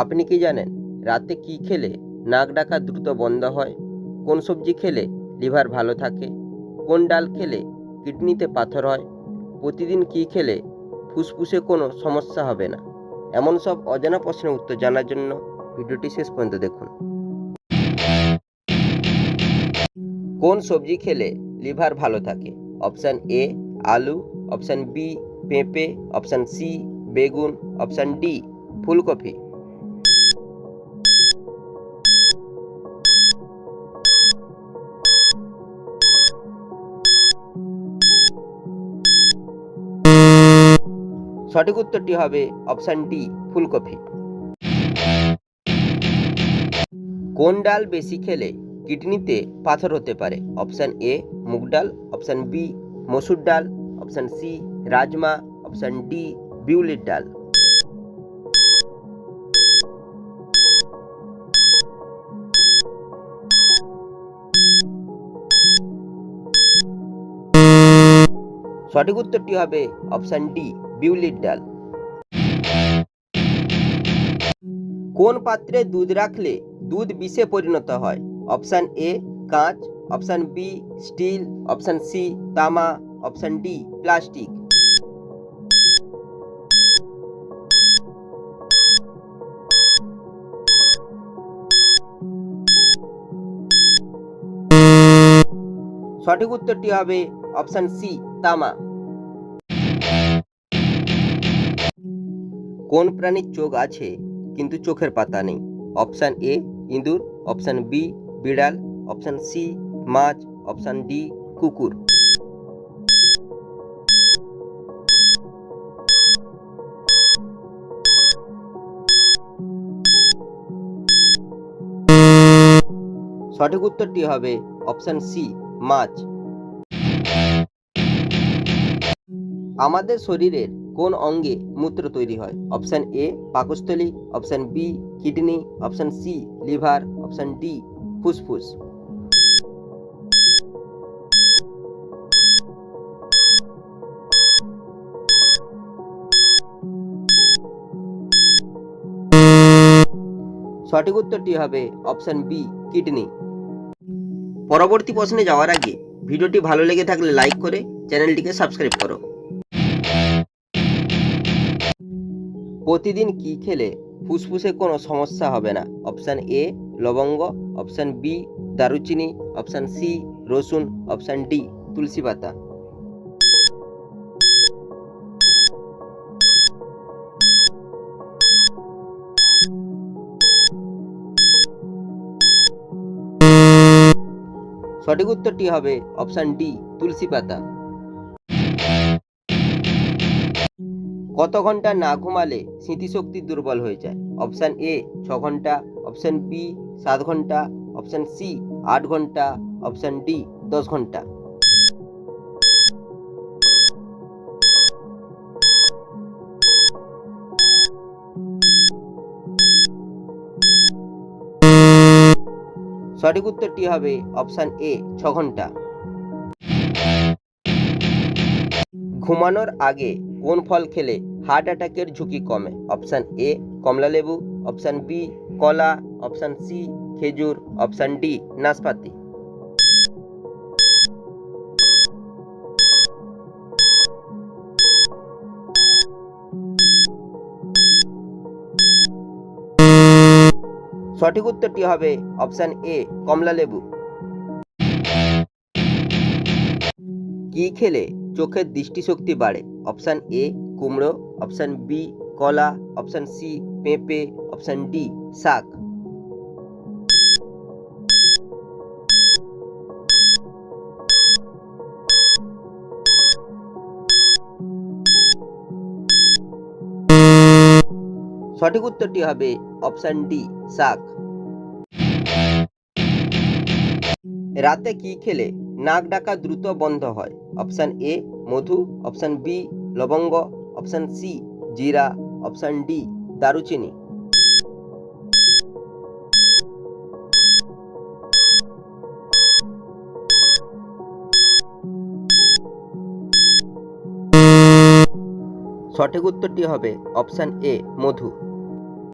আপনি কি জানেন রাতে কি খেলে নাক ডাকা দ্রুত বন্ধ হয়? কোন সবজি খেলে লিভার ভালো থাকে? কোন ডাল খেলে কিডনিতে পাথর হয়? প্রতিদিন কি খেলে ফুসফুসে কোনো সমস্যা হবে না? এমন সব অজানা প্রশ্নের উত্তর জানার জন্য ভিডিওটি শেষ পর্যন্ত দেখুন। কোন সবজি খেলে লিভার ভালো থাকে? অপশান এ আলু, অপশান বি পেঁপে, অপশান সি বেগুন, অপশান ডি ফুলকপি। সঠিক উত্তরটি হবে অপশান ডি, ফুলকপি। কোন ডাল বেশি খেলে কিডনিতে পাথর হতে পারে? অপশান এ, মুগ ডাল, অপশান বি, মসুর ডাল, option C, rajma, option D, বিউলির ডাল। সঠিক উত্তরটি হবে অপশান ডি বিউলির ডাল। কোন পাত্রে দুধ রাখলে দুধ বিষে পরিণত হয়? অপশান এ, কাঁচ, option B, steel, option C, তামা, অপশান ডি, প্লাস্টিক। সঠিক উত্তরটি হবে অপশান সি, তামা। কোন প্রাণীর চোখ আছে কিন্তু চোখের পাতা নেই? অপশান এ, ইঁদুর, অপশান বি, বিড়াল, অপশান সি, মাছ, অপশান ডি, কুকুর। সঠিক উত্তরটি হবে অপশান সি, মাছ। আমাদের শরীরের কোন অঙ্গে মূত্র তৈরি হয়? অপশান এ, পাকস্থলী। Option B, kidney. Option C, liver. Option D, ফুসফুস। সঠিক উত্তরটি হবে অপশান বি, কিডনি। পরবর্তী প্রশ্নে যাওয়ার আগে ভিডিওটি ভালো লেগে থাকলে লাইক করে চ্যানেলটিকে সাবস্ক্রাইব করো। প্রতিদিন কি খেলে ফুসফুসে কোনো সমস্যা হবে না? অপশান এ লবঙ্গ। অপশান বি দারুচিনি। অপশান সি রসুন। অপশান ডি তুলসী পাতা। সঠিক উত্তরটি হবে অপশান ডি তুলসী পাতা। কত ঘণ্টা না ঘুমালে স্মৃতিশক্তি দুর্বল হয়ে যায়। অপশান এ ছ ঘণ্টা অপশান বি সাত ঘণ্টা অপশান সি আট ঘণ্টা অপশান ডি দশ ঘণ্টা। সঠিক উত্তরটি হবে অপশান এ ছ ঘণ্টা। ঘুমানোর আগে কোন ফল খেলে হার্ট অ্যাটাকের ঝুঁকি কমে? অপশান এ কমলালেবু অপশান বি কলা। অপশান সি খেজুর। অপশান ডি নাশপাতি। সঠিক উত্তরটি হবে অপশান এ কমলালেবু কি খেলে চোখের দৃষ্টিশক্তি বাড়ে? অপশান এ কুমড়ো অপশান বি কলা অপশান সি পেঁপে অপশান ডি শাক সঠিক উত্তরটি হবে অপশান ডি শাক রাতে কি খেলে নাক ডাকা দ্রুত বন্ধ হয়। অপশান এ, মধু। অপশান বি, লবঙ্গ। অপশান সি, জিরা। অপশান ডি, দারুচিনি। সঠিক উত্তরটি হবে অপশান এ, মধু।